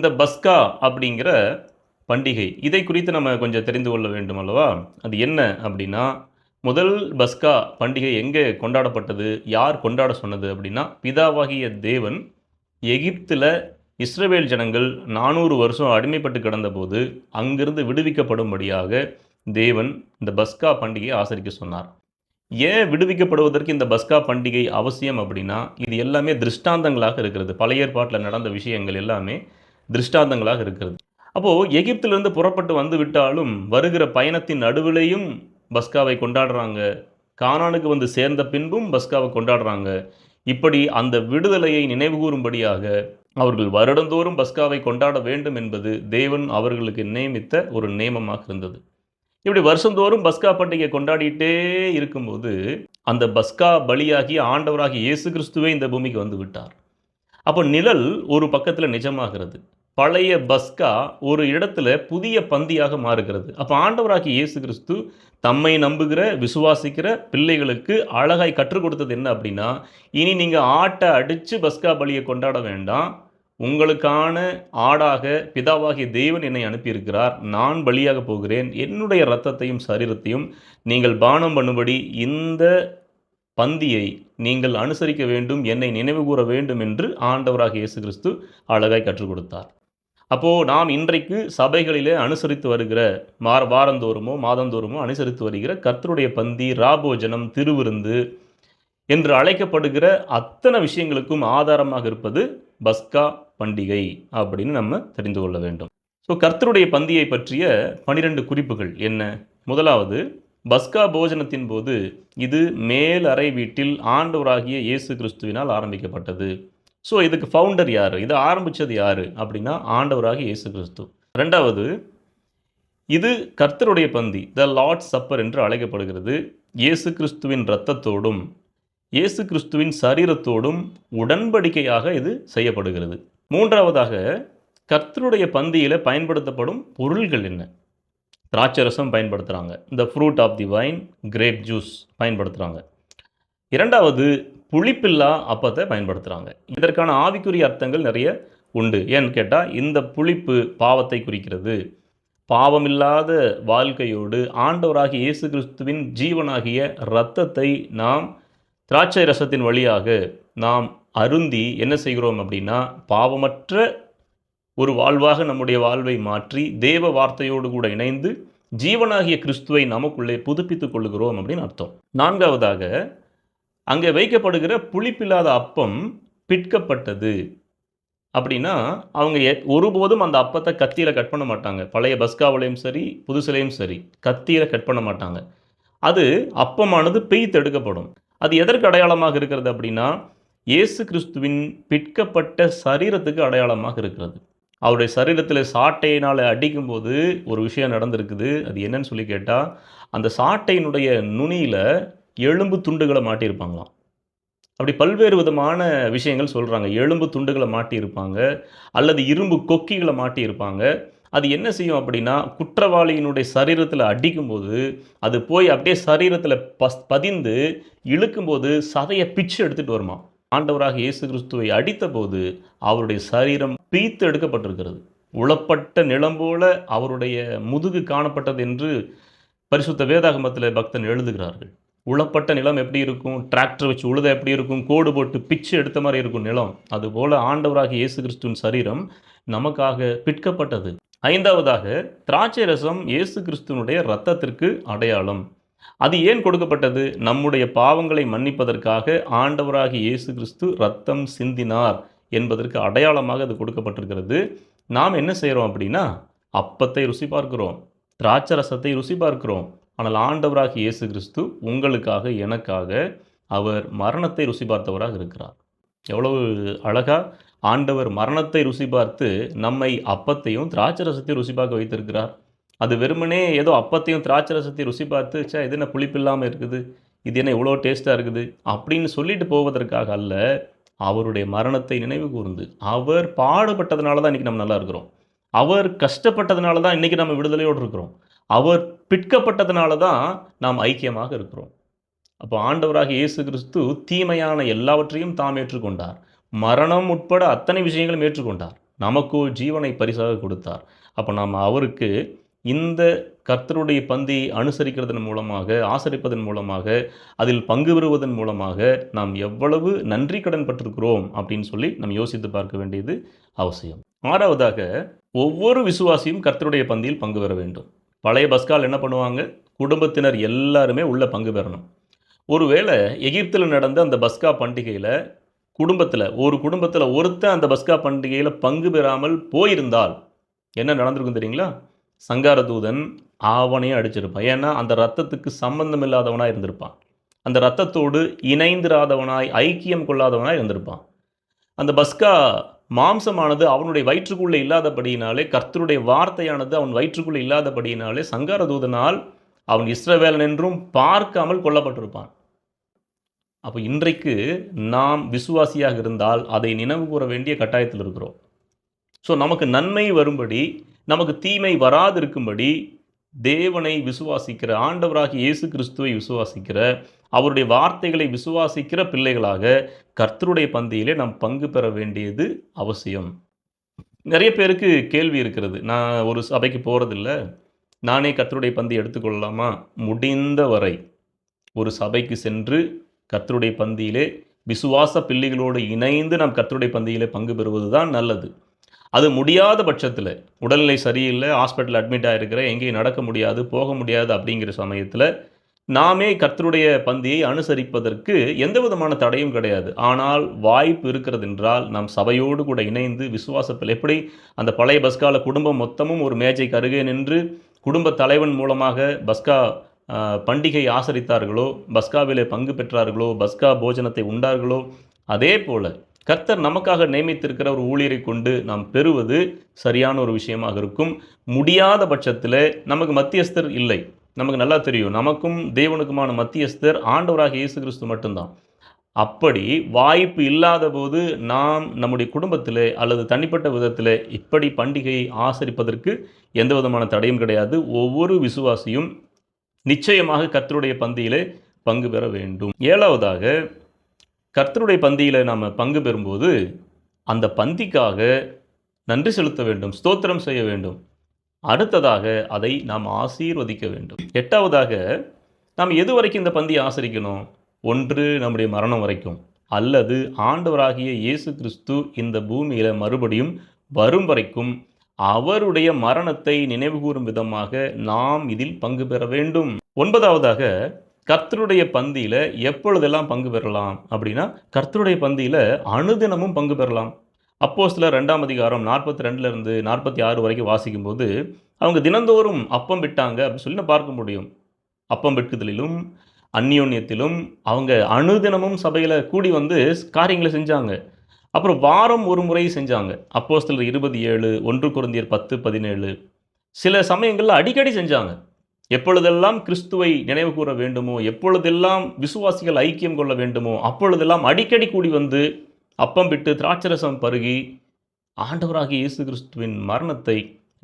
இந்த பஸ்கா அப்படிங்கிற பண்டிகை இதை குறித்து நம்ம கொஞ்சம் தெரிந்து கொள்ள வேண்டும் அல்லவா? அது என்ன அப்படின்னா முதல் பஸ்கா பண்டிகை எங்கே கொண்டாடப்பட்டது யார் கொண்டாட சொன்னது அப்படின்னா பிதாவாகிய தேவன் எகிப்தில் இஸ்ரவேல் ஜனங்கள் நானூறு வருஷம் அடிமைப்பட்டு கிடந்தபோது அங்கிருந்து விடுவிக்கப்படும்படியாக தேவன் இந்த பஸ்கா பண்டிகையை ஆசரிக்க சொன்னார். ஏன் விடுவிக்கப்படுவதற்கு இந்த பஸ்கா பண்டிகை அவசியம் அப்படின்னா இது எல்லாமே திருஷ்டாந்தங்களாக இருக்கிறது. பழைய ஏற்பாட்டில் நடந்த விஷயங்கள் எல்லாமே திருஷ்டாந்தங்களாக இருக்கிறது. அப்போது எகிப்திலிருந்து புறப்பட்டு வந்து விட்டாலும் வருகிற பயணத்தின் நடுவிலையும் பஸ்காவை கொண்டாடுறாங்க. கானானுக்கு வந்து சேர்ந்த பின்பும் பஸ்காவை கொண்டாடுறாங்க. இப்படி அந்த விடுதலையை நினைவுகூரும்படியாக அவர்கள் வருடந்தோறும் பஸ்காவை கொண்டாட வேண்டும் என்பது தேவன் அவர்களுக்கு நியமித்த ஒரு நியமமாக இருந்தது. இப்படி வருஷந்தோறும் பஸ்கா பண்டிகை கொண்டாடிட்டே இருக்கும்போது அந்த பஸ்கா பலியாகி ஆண்டவராகி இயேசு கிறிஸ்துவே இந்த பூமிக்கு வந்து விட்டார். அப்போ நிழல் ஒரு பக்கத்தில் நிஜமாகிறது. பழைய பஸ்கா ஒரு இடத்துல புதிய பந்தியாக மாறுகிறது. அப்போ ஆண்டவராகி இயேசு கிறிஸ்து தம்மை நம்புகிற விசுவாசிக்கிற பிள்ளைகளுக்கு அழகாய் கற்றுக் கொடுத்தது என்ன அப்படின்னா இனி நீங்கள் ஆட்டை அடித்து பஸ்கா பலியை கொண்டாட வேண்டாம். உங்களுக்கான ஆடாக பிதாவாகிய தேவன் என்னை அனுப்பியிருக்கிறார். நான் பலியாக போகிறேன். என்னுடைய இரத்தத்தையும் சரீரத்தையும் நீங்கள் பானம் பண்ணும்படி இந்த பந்தியை நீங்கள் அனுசரிக்க வேண்டும். என்னை நினைவு கூற வேண்டும் என்று ஆண்டவராக இயேசு கிறிஸ்து அழகாய் கற்றுக் கொடுத்தார். அப்போது நாம் இன்றைக்கு சபைகளிலே அனுசரித்து வருகிற மார வாரந்தோறுமோ மாதந்தோறுமோ அனுசரித்து வருகிற கர்த்தருடைய பந்தி ராபோஜனம் திருவிருந்து என்று அழைக்கப்படுகிற அத்தனை விஷயங்களுக்கும் ஆதாரமாக இருப்பது பஸ்கா பண்டிகை அப்படின்னு நம்ம தெரிந்து கொள்ள வேண்டும். ஸோ கர்த்தருடைய பந்தியை பற்றிய பனிரெண்டு குறிப்புகள் என்ன? முதலாவது பஸ்கா போஜனத்தின் போது இது மேல் அறை வீட்டில் ஆண்டவராகிய இயேசு கிறிஸ்துவினால் ஆரம்பிக்கப்பட்டது. ஸோ இதுக்கு ஃபவுண்டர் யார்? இதை ஆரம்பித்தது யார்? அப்படின்னா ஆண்டவராக இயேசு கிறிஸ்து ரெண்டாவது இது கர்த்தருடைய பந்தி த லார்ட் சப்பர் என்று அழைக்கப்படுகிறது. இயேசு கிறிஸ்துவின் இரத்தத்தோடும் இயேசு கிறிஸ்துவின் சரீரத்தோடும் உடன்படிக்கையாக இது செய்யப்படுகிறது. மூன்றாவதாக கர்த்தருடைய பந்தியில் பயன்படுத்தப்படும் பொருள்கள் என்ன? திராட்சரசம் பயன்படுத்துகிறாங்க இந்த fruit of the vine grape juice பயன்படுத்துகிறாங்க இரண்டாவது புளிப்பில்லா அப்பத்தை பயன்படுத்துகிறாங்க இதற்கான ஆவிக்குரிய அர்த்தங்கள் நிறைய உண்டு. ஏன்னு கேட்டால் இந்த புளிப்பு பாவத்தை குறிக்கிறது. பாவமில்லாத வாழ்க்கையோடு ஆண்டவராகிய இயேசு கிறிஸ்துவின் ஜீவனாகிய இரத்தத்தை நாம் திராட்சை ரசத்தின் வழியாக நாம் அருந்தி என்ன செய்கிறோம் அப்படின்னா பாவமற்ற ஒரு வாழ்வாக நம்முடைய வாழ்வை மாற்றி தேவ வார்த்தையோடு கூட இணைந்து ஜீவனாகிய கிறிஸ்துவை நமக்குள்ளே புதுப்பித்துக் கொள்கிறோம் அப்படின்னு அர்த்தம். நான்காவதாக அங்கே வைக்கப்படுகிற புளிப்பில்லாத அப்பம் பிற்கப்பட்டது அப்படின்னா அவங்க ஒருபோதும் அந்த அப்பத்தை கத்தியில் கட் பண்ண மாட்டாங்க. பழைய பஸ்காவிலையும் சரி புதுசிலையும் சரி கத்தியில் கட் பண்ண மாட்டாங்க. அது அப்பமானது பெய்த்து எடுக்கப்படும் அது எதற்கு அடையாளமாக இருக்கிறது அப்படின்னா இயேசு கிறிஸ்துவின் பிற்கப்பட்ட சரீரத்துக்கு அடையாளமாக இருக்கிறது. அவருடைய சரீரத்தில் சாட்டையினால் அடிக்கும்போது ஒரு விஷயம் நடந்திருக்குது. அது என்னன்னு சொல்லி கேட்டால் அந்த சாட்டையினுடைய நுனியில் எலும்பு துண்டுகளை மாட்டியிருப்பாங்களாம். அப்படி பல்வேறு விதமான விஷயங்கள் சொல்கிறாங்க எலும்பு துண்டுகளை மாட்டியிருப்பாங்க அல்லது இரும்பு கொக்கிகளை மாட்டியிருப்பாங்க. அது என்ன செய்யும் அப்படின்னா குற்றவாளியினுடைய சரீரத்தில் அடிக்கும்போது அது போய் அப்படியே சரீரத்தில் பஸ் பதிந்து இழுக்கும்போது சதையை பிச்சு எடுத்துகிட்டு வருமா ஆண்டவராக இயேசு கிறிஸ்துவை அடித்தபோது அவருடைய சரீரம் பீத்து எடுக்கப்பட்டிருக்கிறது. உளப்பட்ட நிலம் போல அவருடைய முதுகு காணப்பட்டது என்று பரிசுத்த வேதாகமத்தில் பக்தன் எழுதுகிறார்கள். உளப்பட்ட நிலம் எப்படி இருக்கும்? டிராக்டர் வச்சு உழுத எப்படி இருக்கும்? கோடு போட்டு பிச்சு எடுத்த மாதிரி இருக்கும் நிலம். அதுபோல் ஆண்டவராக இயேசு கிறிஸ்துவின் சரீரம் நமக்காக பிற்கப்பட்டது ஐந்தாவதாக திராட்சை ரசம் இயேசு கிறிஸ்துவனுடைய இரத்தத்திற்கு அடையாளம். அது ஏன் கொடுக்கப்பட்டது? நம்முடைய பாவங்களை மன்னிப்பதற்காக ஆண்டவராகி இயேசு கிறிஸ்து ரத்தம் சிந்தினார் என்பதற்கு அடையாளமாக அது கொடுக்கப்பட்டிருக்கிறது. நாம் என்ன செய்கிறோம் அப்படின்னா அப்பத்தை ருசி பார்க்கிறோம். திராட்சை ரசத்தை ருசி பார்க்கிறோம். ஆனால் ஆண்டவராக இயேசு கிறிஸ்து உங்களுக்காக எனக்காக அவர் மரணத்தை ருசி பார்த்தவராக இருக்கிறார். எவ்வளவு அழகாக ஆண்டவர் மரணத்தை ருசி பார்த்து நம்மை அப்பத்தையும் திராட்சை ரசத்தையும் ருசி பார்க்க வைத்திருக்கிறார். அது வெறுமனே ஏதோ அப்பத்தையும் திராட்சை ரசத்தையும் ருசி பார்த்து சே இது என்ன புளிப்பில்லாமல் இருக்குது? இது என்ன இவ்வளோ டேஸ்ட்டாக இருக்குது? அப்படின்னு சொல்லிட்டு போவதற்காக அல்ல அவருடைய மரணத்தை நினைவு கூர்ந்து அவர் பாடுபட்டதுனால தான் இன்றைக்கி நம்ம நல்லா இருக்கிறோம். அவர் கஷ்டப்பட்டதுனால தான் இன்றைக்கி நம்ம விடுதலையோடு இருக்கிறோம். அவர் பிற்கப்பட்டதுனால தான் நாம் ஐக்கியமாக இருக்கிறோம். அப்போ ஆண்டவராக இயேசு கிறிஸ்து தீமையான எல்லாவற்றையும் தாம் ஏற்றுக்கொண்டார். மரணம் உட்பட அத்தனை விஷயங்களும் ஏற்றுக்கொண்டார். நமக்கு ஜீவனை பரிசாக கொடுத்தார். அப்போ நாம் அவருக்கு இந்த கர்த்தருடைய பந்தி அனுசரிக்கிறதன் மூலமாக ஆசரிப்பதன் மூலமாக அதில் பங்கு பெறுவதன் மூலமாக நாம் எவ்வளவு நன்றி கடன் பட்டிருக்கிறோம் அப்படின்னு சொல்லி நாம் யோசித்து பார்க்க வேண்டியது அவசியம். ஆறாவதாக ஒவ்வொரு விசுவாசியும் கர்த்தருடைய பந்தியில் பங்கு பெற வேண்டும். பழைய பஸ்கால் என்ன பண்ணுவாங்க? குடும்பத்தினர் எல்லாருமே உள்ளே பங்கு பெறணும். ஒருவேளை எகிப்தில் நடந்த அந்த பஸ்கா பண்டிகையில் குடும்பத்தில் ஒரு குடும்பத்தில் ஒருத்தன் அந்த பஸ்கா பண்டிகையில் பங்கு பெறாமல் போயிருந்தால் என்ன நடந்திருக்கும் தெரியுங்களா? சங்கார தூதன் ஆவணையும் அடிச்சிருப்பான். ஏன்னா அந்த ரத்தத்துக்கு சம்பந்தம் இல்லாதவனாக இருந்திருப்பான். அந்த ரத்தத்தோடு இணைந்திராதவனாய் ஐக்கியம் கொள்ளாதவனாய் இருந்திருப்பான். அந்த பஸ்கா மாம்சமானது அவனுடைய வயிற்றுக்குள்ளே இல்லாதபடியினாலே கர்த்தருடைய வார்த்தையானது அவன் வயிற்றுக்குள்ளே இல்லாதபடியினாலே சங்கார தூதனால் அவன் இஸ்ரவேலன் என்றும் பார்க்காமல் கொல்லப்பட்டிருப்பான். அப்போ இன்றைக்கு நாம் விசுவாசியாக இருந்தால் அதை நினைவு கூற வேண்டிய கட்டாயத்தில் இருக்கிறோம். ஸோ நமக்கு நன்மை வரும்படி நமக்கு தீமை வராதிருக்கும்படி தேவனை விசுவாசிக்கிற ஆண்டவராகி இயேசு கிறிஸ்துவை விசுவாசிக்கிற அவருடைய வார்த்தைகளை விசுவாசிக்கிற பிள்ளைகளாக கர்த்தருடைய பந்தியிலே நாம் பங்கு பெற வேண்டியது அவசியம். நிறைய பேருக்கு கேள்வி இருக்கிறது. நான் ஒரு சபைக்கு போகிறதில்ல நானே கர்த்தருடைய பந்தி எடுத்துக்கொள்ளலாமா? முடிந்த வரை ஒரு சபைக்கு சென்று கர்த்தருடைய பந்தியிலே விசுவாச பிள்ளைகளோடு இணைந்து நாம் கர்த்தருடைய பந்தியிலே பங்கு பெறுவது தான் நல்லது. அது முடியாத பட்சத்தில் உடல்நிலை சரியில்லை ஹாஸ்பிட்டல் அட்மிட் ஆகிருக்கிற எங்கேயும் நடக்க முடியாது போக முடியாது அப்படிங்கிற சமயத்தில் நாமே கர்த்தருடைய பந்தியை அனுசரிப்பதற்கு எந்த விதமான தடையும் கிடையாது. ஆனால் வாய்ப்பு இருக்கிறது என்றால் நாம் சபையோடு கூட இணைந்து விசுவாசத்தில் எப்படி அந்த பழைய பஸ்கால குடும்பம் மொத்தமும் ஒரு மேஜைக்கு அருகே நின்று குடும்ப தலைவன் மூலமாக பஸ்கா பண்டிகை ஆசரித்தார்களோ பஸ்காவிலே பங்கு பெற்றார்களோ பஸ்கா போஜனத்தை உண்டார்களோ அதே போல கர்த்தர் நமக்காக நியமித்திருக்கிற ஒரு ஊழியரை கொண்டு நாம் பெறுவது சரியான ஒரு விஷயமாக இருக்கும். முடியாத பட்சத்தில் நமக்கு மத்தியஸ்தர் இல்லை. நமக்கு நல்லா தெரியும். நமக்கும் தேவனுக்குமான மத்தியஸ்தர் ஆண்டவராக இயேசு கிறிஸ்து மட்டும்தான். அப்படி வாய்ப்பு இல்லாத போது நாம் நம்முடைய குடும்பத்தில் அல்லது தனிப்பட்ட விதத்தில் இப்படி பண்டிகையை ஆசரிப்பதற்கு எந்த விதமான தடையும் கிடையாது. ஒவ்வொரு விசுவாசியும் நிச்சயமாக கர்த்தருடைய பந்தியிலே பங்கு பெற வேண்டும். ஏழாவதாக கர்த்தருடைய பந்தியில் நாம் பங்கு பெறும்போது அந்த பந்திக்காக நன்றி செலுத்த வேண்டும் ஸ்தோத்திரம் செய்ய வேண்டும். அடுத்ததாக அதை நாம் ஆசீர்வதிக்க வேண்டும். எட்டாவதாக நாம் எது வரைக்கும் இந்த பந்தியை ஆசரிக்கணும்? ஒன்று நம்முடைய மரணம் வரைக்கும். அல்லது ஆண்டவராகிய இயேசு கிறிஸ்து இந்த பூமியில் மறுபடியும் வரும் வரைக்கும் அவருடைய மரணத்தை நினைவுகூரும் விதமாக நாம் இதில் பங்கு பெற வேண்டும். ஒன்பதாவதாக கர்த்தருடைய பந்தியில் எப்பொழுதெல்லாம் பங்கு பெறலாம்? அப்படின்னா கர்த்தருடைய பந்தியில் அனுதினமும் பங்கு பெறலாம். அப்போ சில ரெண்டாம் அதிகாரம் நாற்பத்தி ரெண்டுலேருந்து நாற்பத்தி ஆறு வரைக்கும் வாசிக்கும்போது அவங்க தினந்தோறும் அப்பம் விட்டாங்க அப்படின்னு சொல்லி நான் பார்க்க முடியும். அப்பம் வெட்டுதலிலும் அந்யோன்யத்திலும் அவங்க அணுதினமும் சபையில் கூடி வந்து காரியங்களை செஞ்சாங்க. அப்புறம் வாரம் ஒரு முறை செஞ்சாங்க. அப்போ சிலர் இருபது ஏழு ஒன்று குருந்தியர் பத்து பதினேழு. சில சமயங்களில் அடிக்கடி செஞ்சாங்க. எப்பொழுதெல்லாம் கிறிஸ்துவை நினைவு கூற வேண்டுமோ எப்பொழுதெல்லாம் விசுவாசிகள் ஐக்கியம் கொள்ள வேண்டுமோ அப்பொழுதெல்லாம் அடிக்கடி கூடி வந்து அப்பம் விட்டு திராட்சரசம் பருகி ஆண்டவராகிய இயேசு கிறிஸ்துவின் மரணத்தை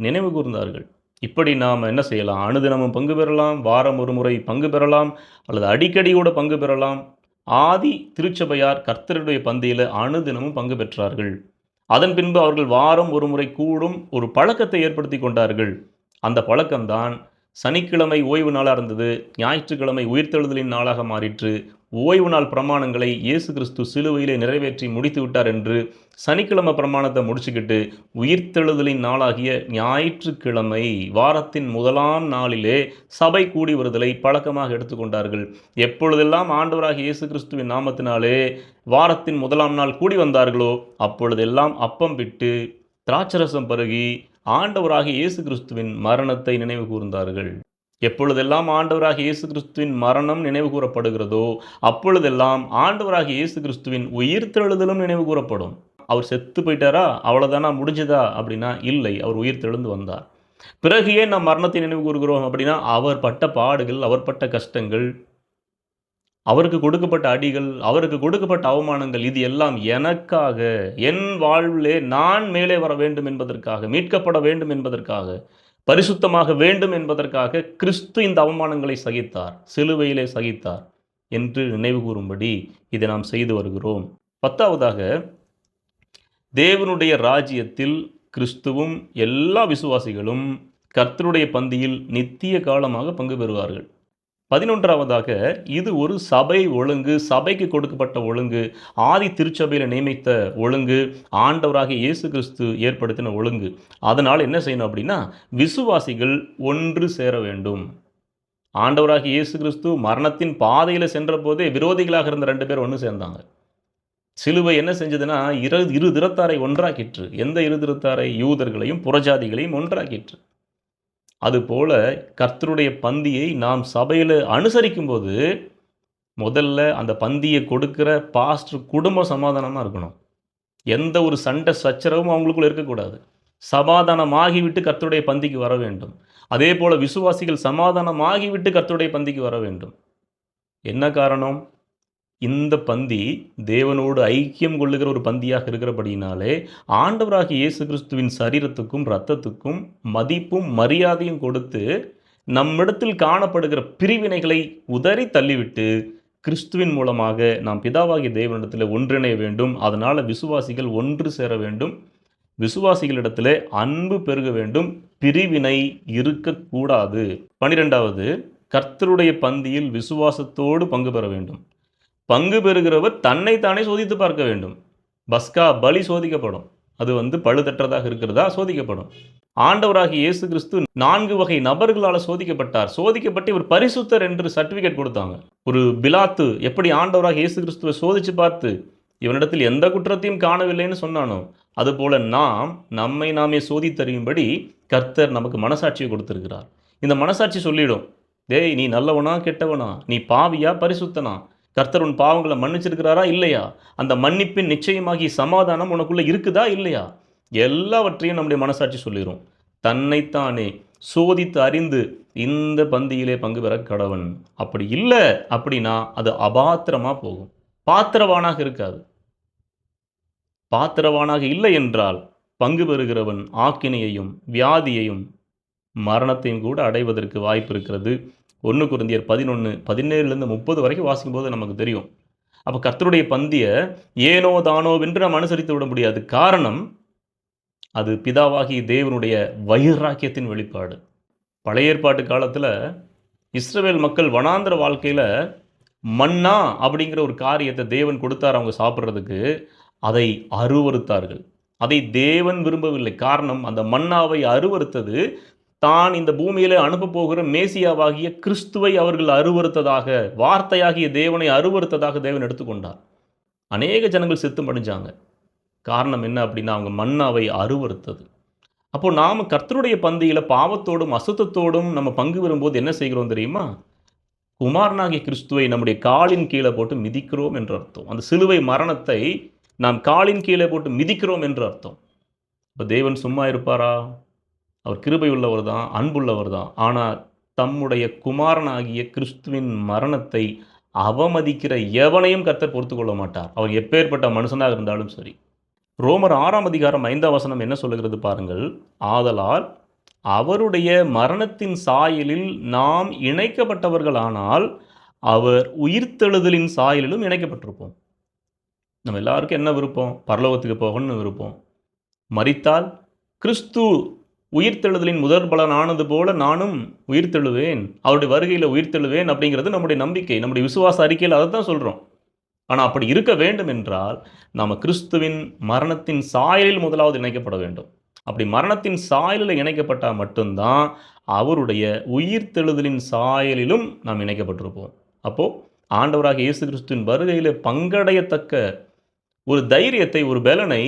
நினைவு கூர்ந்தார்கள். இப்படி நாம் என்ன செய்யலாம்? அனுதினமும் பங்கு பெறலாம் வாரம் ஒரு முறை பங்கு பெறலாம் அல்லது அடிக்கடி கூட பங்கு பெறலாம். ஆதி திருச்சபையார் கர்த்தருடைய பந்தியில் அணுதினமும் பங்கு பெற்றார்கள். அதன் பின்பு அவர்கள் வாரம் ஒரு முறை கூடும் ஒரு பழக்கத்தை ஏற்படுத்தி கொண்டார்கள். அந்த பழக்கம்தான் சனிக்கிழமை ஓய்வு நாளாக இருந்தது ஞாயிற்றுக்கிழமை உயிர்த்தெழுதலின் நாளாக மாறிற்று. ஓய்வு நாள் பிரமாணங்களை இயேசு கிறிஸ்து சிலுவையிலே நிறைவேற்றி முடித்து விட்டார் என்று சனிக்கிழமை பிரமாணத்தை முடிச்சுக்கிட்டு உயிர்த்தெழுதலின் நாளாகிய ஞாயிற்றுக்கிழமை வாரத்தின் முதலாம் நாளிலே சபை கூடி வருதலை பழக்கமாக எடுத்துக்கொண்டார்கள். எப்பொழுதெல்லாம் ஆண்டவராக இயேசு கிறிஸ்துவின் நாமத்தினாலே வாரத்தின் முதலாம் நாள் கூடி வந்தார்களோ அப்பொழுதெல்லாம் அப்பம் விட்டு திராட்சரசம் பருகி ஆண்டவராக இயேசு கிறிஸ்துவின் மரணத்தை நினைவு கூர்ந்தார்கள். எப்பொழுதெல்லாம் ஆண்டவராக இயேசு கிறிஸ்துவின் மரணம் நினைவு கூறப்படுகிறதோ அப்பொழுதெல்லாம் ஆண்டவராக இயேசு கிறிஸ்துவின் உயிர்த்தெழுதலும் நினைவு கூறப்படும். அவர் செத்து போயிட்டாரா? அவ்வளோதானா முடிஞ்சதா? அப்படின்னா இல்லை. அவர் உயிர்த்தெழுந்து வந்தார். பிறகு ஏன் நாம் மரணத்தை நினைவு கூறுகிறோம் அப்படின்னா அவர் பட்ட பாடுகள் அவர் பட்ட கஷ்டங்கள் அவருக்கு கொடுக்கப்பட்ட அடிகள் அவருக்கு கொடுக்கப்பட்ட அவமானங்கள் இது எல்லாம் எனக்காக என் வாழ்விலே நான் மேலே வர வேண்டும் என்பதற்காக மீட்கப்பட வேண்டும் என்பதற்காக பரிசுத்தமாக வேண்டும் என்பதற்காக கிறிஸ்து இந்த அவமானங்களை சகித்தார் சிலுவையிலே சகித்தார் என்று நினைவு கூறும்படி இதை நாம் செய்து வருகிறோம். பத்தாவதாக தேவனுடைய ராஜ்யத்தில் கிறிஸ்துவும் எல்லா விசுவாசிகளும் கர்த்தருடைய பந்தியில் நித்திய காலமாக பங்கு பெறுவார்கள். பதினொன்றாவதாக இது ஒரு சபை ஒழுங்கு சபைக்கு கொடுக்கப்பட்ட ஒழுங்கு ஆதி திருச்சபையில் நியமித்த ஒழுங்கு ஆண்டவராக இயேசு கிறிஸ்து ஏற்படுத்தின ஒழுங்கு. அதனால் என்ன செய்யணும் அப்படின்னா விசுவாசிகள் ஒன்று சேர வேண்டும். ஆண்டவராக இயேசு கிறிஸ்து மரணத்தின் பாதையில் சென்ற போதே விரோதிகளாக இருந்த ரெண்டு பேர் ஒன்று சேர்ந்தாங்க. சிலுவை என்ன செஞ்சதுன்னா இரு இரு திறத்தாரை ஒன்றாக்கிற்று. எந்த இரு திறத்தாரை யூதர்களையும் புறஜாதிகளையும் ஒன்றாக்கிற்று. அதுபோல கர்த்தருடைய பந்தியை நாம் சபையில் அனுசரிக்கும்போது முதல்ல அந்த பந்தியை கொடுக்குற பாஸ்டர் குடும்ப சமாதானமாக இருக்கணும். எந்த ஒரு சண்டை சச்சரவும் அவங்களுக்குள்ள இருக்கக்கூடாது. சமாதானமாகிவிட்டு கர்த்தருடைய பந்திக்கு வர வேண்டும். அதே போல் விசுவாசிகள் சமாதானமாகிவிட்டு கர்த்தருடைய பந்திக்கு வர வேண்டும். என்ன காரணம்? இந்த பந்தி தேவனோடு ஐக்கியம் கொள்ளுகிற ஒரு பந்தியாக இருக்கிறபடினாலே ஆண்டவராகிய இயேசு கிறிஸ்துவின் சரீரத்துக்கும் இரத்தத்துக்கும் மதிப்பும் மரியாதையும் கொடுத்து நம்மிடத்தில் காணப்படுகிற பிரிவினைகளை உதறி தள்ளிவிட்டு கிறிஸ்துவின் மூலமாக நாம் பிதாவாகிய தேவனிடத்தில் ஒன்றிணைய வேண்டும். அதனால் விசுவாசிகள் ஒன்று சேர வேண்டும். விசுவாசிகளிடத்தில் அன்பு பெருக வேண்டும். பிரிவினை இருக்கக்கூடாது. பனிரெண்டாவது கர்த்தருடைய பந்தியில் விசுவாசத்தோடு பங்கு பெற வேண்டும். பங்கு பெறுகிறவர் தன்னைத்தானே சோதித்து பார்க்க வேண்டும். பஸ்கா பலி சோதிக்கப்படும். அது வந்து பழுதற்றதாக இருக்கிறதா? சோதிக்கப்படும். ஆண்டவராகி இயேசு கிறிஸ்து நான்கு வகை நபர்களால் சோதிக்கப்பட்டார். சோதிக்கப்பட்டு இவர் பரிசுத்தர் என்று சர்டிஃபிகேட் கொடுத்தாங்க. ஒரு பிலாத்து எப்படி ஆண்டவராக இயேசு கிறிஸ்துவை சோதிச்சு பார்த்து இவனிடத்தில் எந்த குற்றத்தையும் காணவில்லைன்னு சொன்னானோ அதுபோல நாம் நம்மை நாமே சோதித்தறியும்படி கர்த்தர் நமக்கு மனசாட்சியை கொடுத்திருக்கிறார். இந்த மனசாட்சி சொல்லிடும் டேய் நீ நல்லவனா கெட்டவனா? நீ பாவியா பரிசுத்தனா? கர்த்தர் உன் பாவங்களை மன்னிச்சிருக்கிறாரா? இல்லையா? அந்த மன்னிப்பின் நிச்சயமாகி சமாதானம் உனக்குள்ள இருக்குதா? இல்லையா? எல்லாவற்றையும் நம்முடைய மனசாட்சி சொல்லிடும் தன்னைத்தானே சோதித்து அறிந்து இந்த பந்தியிலே பங்கு பெற கடவன். அப்படி இல்லை அப்படின்னா அது அபாத்திரமா போகும். பாத்திரவானாக இருக்காது. பாத்திரவானாக இல்லை என்றால் பங்கு பெறுகிறவன் ஆக்கினையையும் வியாதியையும் மரணத்தையும் கூட அடைவதற்கு வாய்ப்பு இருக்கிறது. ஒன்று குருந்தியர் பதினொன்று பதினேழுலேருந்து முப்பது வரைக்கும் வாசிக்கும் போது நமக்கு தெரியும். அப்போ கர்த்தருடைய பந்தியை ஏனோ தானோ வென்று நாம் அனுசரித்து விட முடியாது. காரணம் அது பிதாவாகி தேவனுடைய வைராக்கியத்தின் வெளிப்பாடு. பழைய ஏற்பாட்டு காலத்தில் இஸ்ரவேல் மக்கள் வனாந்திர வாழ்க்கையில் மன்னா அப்படிங்கிற ஒரு காரியத்தை தேவன் கொடுத்தார் அவங்க சாப்பிட்றதுக்கு. அதை அருவறுத்தார்கள். அதை தேவன் விரும்பவில்லை. காரணம் அந்த மன்னாவை அருவறுத்தது தான் இந்த பூமியில அனுப்ப போகிற மேசியாவாகிய கிறிஸ்துவை அவர்கள் அருவறுத்ததாக வார்த்தையாகிய தேவனை அருவறுத்ததாக தேவன் எடுத்துக்கொண்டார். அநேக ஜனங்கள் சித்தம் அடைஞ்சாங்க. காரணம் என்ன அப்படின்னா அவங்க மன்னாவை அருவறுத்தது அப்போ நாம் கர்த்தருடைய பந்தியில் பாவத்தோடும் அசுத்தத்தோடும் நம்ம பங்கு வரும்போது என்ன செய்கிறோம் தெரியுமா? குமாரனாகிய கிறிஸ்துவை நம்முடைய காலின் கீழே போட்டு மிதிக்கிறோம் என்று அர்த்தம். அந்த சிலுவை மரணத்தை நாம் காலின் கீழே போட்டு மிதிக்கிறோம் என்று அர்த்தம். இப்போ தேவன் சும்மா இருப்பாரா? அவர் கிருபை உள்ளவர் தான் அன்புள்ளவர் தான் ஆனால் தம்முடைய குமாரனாகிய கிறிஸ்துவின் மரணத்தை அவமதிக்கிற எவனையும் கர்த்தர் பொறுத்து கொள்ள மாட்டார். அவர் எப்பேற்பட்ட மனுஷனாக இருந்தாலும் சரி. ரோமர் ஆறாம் அதிகாரம் ஐந்தாம் வசனம் என்ன சொல்லுகிறது பாருங்கள். ஆதலால் அவருடைய மரணத்தின் சாயலில் நாம் இணைக்கப்பட்டவர்களானால் அவர் உயிர்த்தெழுதலின் சாயலிலும் இணைக்கப்பட்டிருப்போம். நம்ம எல்லாருக்கும் என்ன விருப்பம்? பரலோகத்துக்கு போகணும்னு விருப்பம். மறித்தால் கிறிஸ்து உயிர்த்தெழுதலின் முதற் பலனானது போல நானும் உயிர்த்தெழுவேன். அவருடைய வருகையில் உயிர்த்தெழுவேன் அப்படிங்கிறது நம்முடைய நம்பிக்கை. நம்முடைய விசுவாச அறிக்கையில் அதை தான் சொல்கிறோம் ஆனால் அப்படி இருக்க வேண்டும் என்றால் நாம் கிறிஸ்துவின் மரணத்தின் சாயலில் முதலாவது இணைக்கப்பட வேண்டும். அப்படி மரணத்தின் சாயலில் இணைக்கப்பட்டால் மட்டும்தான் அவருடைய உயிர்த்தெழுதலின் சாயலிலும் நாம் இணைக்கப்பட்டிருப்போம். அப்போது ஆண்டவராக இயேசு கிறிஸ்துவின் வருகையில் பங்கடையத்தக்க ஒரு தைரியத்தை ஒரு பலனை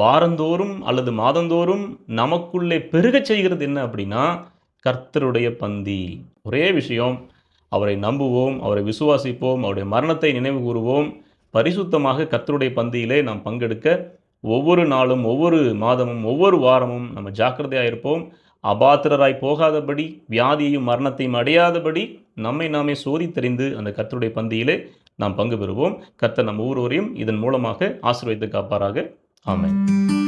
வாரந்தோறும் அல்லது மாதந்தோறும் நமக்குள்ளே பெருகச் செய்கிறது என்ன அப்படின்னா கர்த்தருடைய பந்தி. ஒரே விஷயம் அவரை நம்புவோம் அவரை விசுவாசிப்போம் அவருடைய மரணத்தை நினைவு கூறுவோம். பரிசுத்தமாக கர்த்தருடைய பந்தியிலே நாம் பங்கெடுக்க ஒவ்வொரு நாளும் ஒவ்வொரு மாதமும் ஒவ்வொரு வாரமும் நம்ம ஜாக்கிரதையாக இருப்போம். அபாத்திரராய் போகாதபடி வியாதியையும் மரணத்தையும் அடையாதபடி நம்மை நாமே சோதித்தறிந்து அந்த கர்த்தருடைய பந்தியிலே நாம் பங்கு பெறுவோம். கர்த்தர் நம் ஒவ்வொருவரையும் இதன் மூலமாக ஆசீர்வதித்து காப்பாராக. Amen.